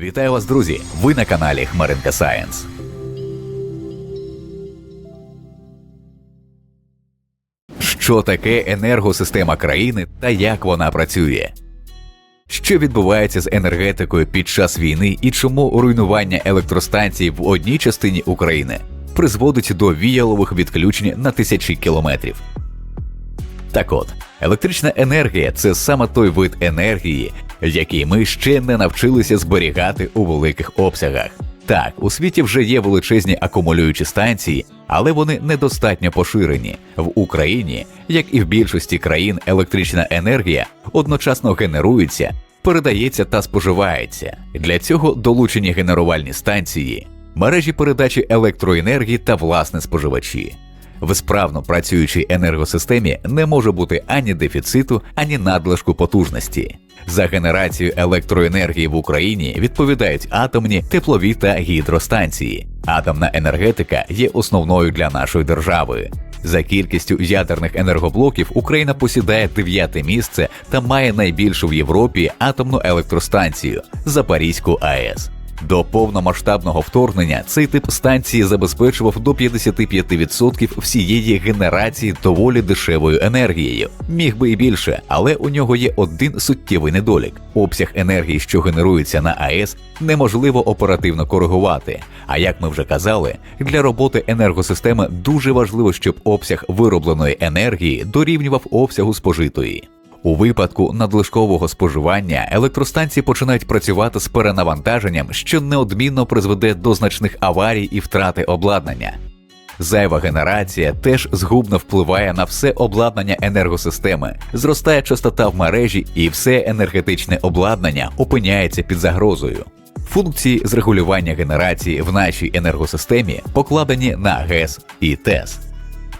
Вітаю вас, друзі! Ви на каналі Хмаринка Сайенс. Що таке енергосистема країни та як вона працює? Що відбувається з енергетикою під час війни і чому руйнування електростанцій в одній частині України призводить до віялових відключень на тисячі кілометрів? Так от, електрична енергія це саме той вид енергії, який ми ще не навчилися зберігати у великих обсягах. Так, у світі вже є величезні акумулюючі станції, але вони недостатньо поширені. В Україні, як і в більшості країн, електрична енергія одночасно генерується, передається та споживається. Для цього долучені генерувальні станції, мережі передачі електроенергії та власне споживачі. В справно працюючій енергосистемі не може бути ані дефіциту, ані надлишку потужності. За генерацію електроенергії в Україні відповідають атомні, теплові та гідростанції. Атомна енергетика є основною для нашої держави. За кількістю ядерних енергоблоків Україна посідає дев'яте місце та має найбільшу в Європі атомну електростанцію Запорізьку АЕС. До повномасштабного вторгнення цей тип станції забезпечував до 55% всієї генерації доволі дешевою енергією. Міг би і більше, але у нього є один суттєвий недолік: обсяг енергії, що генерується на АЕС, неможливо оперативно коригувати. А як ми вже казали, для роботи енергосистеми дуже важливо, щоб обсяг виробленої енергії дорівнював обсягу спожитої. У випадку надлишкового споживання електростанції починають працювати з перенавантаженням, що неодмінно призведе до значних аварій і втрати обладнання. Зайва генерація теж згубно впливає на все обладнання енергосистеми, зростає частота в мережі, і все енергетичне обладнання опиняється під загрозою. Функції з регулювання генерації в нашій енергосистемі покладені на ГЕС і ТЕС.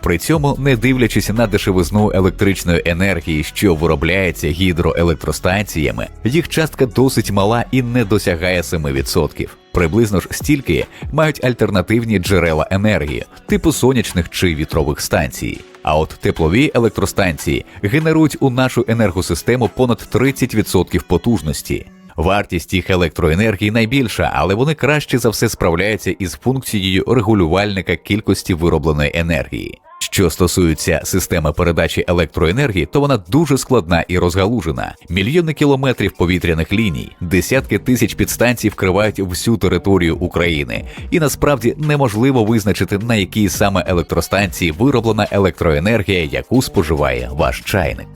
При цьому, не дивлячись на дешевизну електричної енергії, що виробляється гідроелектростанціями, їх частка досить мала і не досягає 7%. Приблизно ж стільки мають альтернативні джерела енергії, типу сонячних чи вітрових станцій. А от теплові електростанції генерують у нашу енергосистему понад 30% потужності. Вартість їх електроенергії найбільша, але вони краще за все справляються із функцією регулювальника кількості виробленої енергії. Що стосується системи передачі електроенергії, то вона дуже складна і розгалужена. Мільйони кілометрів повітряних ліній, десятки тисяч підстанцій вкривають всю територію України, і насправді неможливо визначити на якій саме електростанції вироблена електроенергія, яку споживає ваш чайник.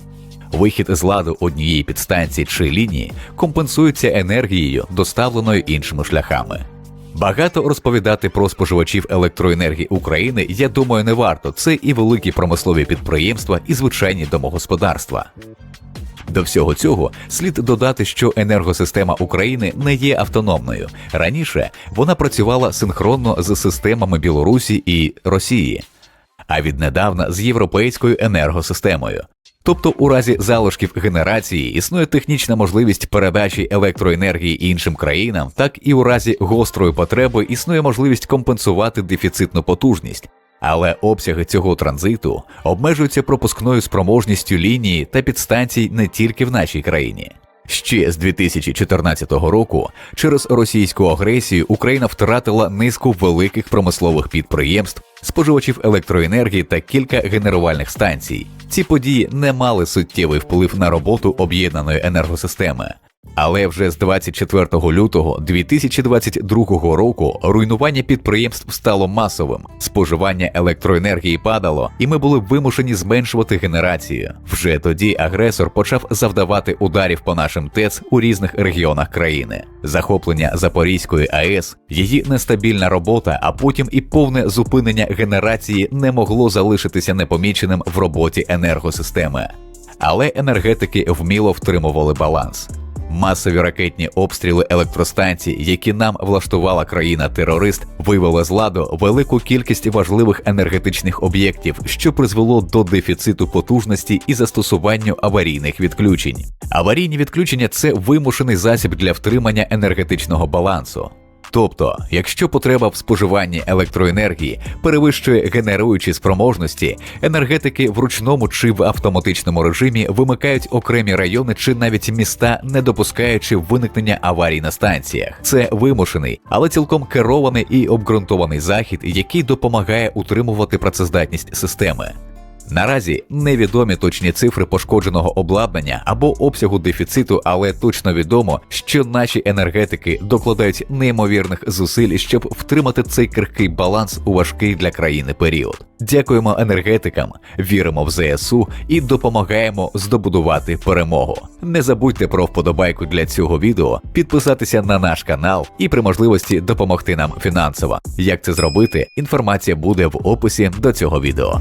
Вихід з ладу однієї підстанції чи лінії компенсується енергією, доставленою іншими шляхами. Багато розповідати про споживачів електроенергії України, я думаю, не варто. Це і великі промислові підприємства, і звичайні домогосподарства. До всього цього слід додати, що енергосистема України не є автономною. Раніше вона працювала синхронно з системами Білорусі і Росії, а віднедавна з європейською енергосистемою. Тобто, у разі залишків генерації існує технічна можливість передачі електроенергії іншим країнам, так і у разі гострої потреби існує можливість компенсувати дефіцитну потужність. Але обсяги цього транзиту обмежуються пропускною спроможністю лінії та підстанцій не тільки в нашій країні. Ще з 2014 року через російську агресію Україна втратила низку великих промислових підприємств, споживачів електроенергії та кілька генерувальних станцій. Ці події не мали суттєвий вплив на роботу об'єднаної енергосистеми. Але вже з 24 лютого 2022 року руйнування підприємств стало масовим, споживання електроенергії падало, і ми були вимушені зменшувати генерацію. Вже тоді агресор почав завдавати ударів по нашим ТЕЦ у різних регіонах країни. Захоплення Запорізької АЕС, її нестабільна робота, а потім і повне зупинення генерації не могло залишитися непоміченим в роботі енергосистеми. Але енергетики вміло втримували баланс масові ракетні обстріли електростанцій, які нам влаштувала країна-терорист, вивели з ладу велику кількість важливих енергетичних об'єктів, що призвело до дефіциту потужності і застосуванню аварійних відключень. Аварійні відключення це вимушений засіб для втримання енергетичного балансу. Тобто, якщо потреба в споживанні електроенергії перевищує генеруючі спроможності, енергетики в ручному чи в автоматичному режимі вимикають окремі райони чи навіть міста, не допускаючи виникнення аварій на станціях. Це вимушений, але цілком керований і обґрунтований захід, який допомагає утримувати працездатність системи. Наразі невідомі точні цифри пошкодженого обладнання або обсягу дефіциту, але точно відомо, що наші енергетики докладають неймовірних зусиль, щоб втримати цей крихкий баланс у важкий для країни період. Дякуємо енергетикам, віримо в ЗСУ і допомагаємо здобудувати перемогу. Не забудьте про вподобайку для цього відео, підписатися на наш канал і при можливості допомогти нам фінансово. Як це зробити? Інформація буде в описі до цього відео.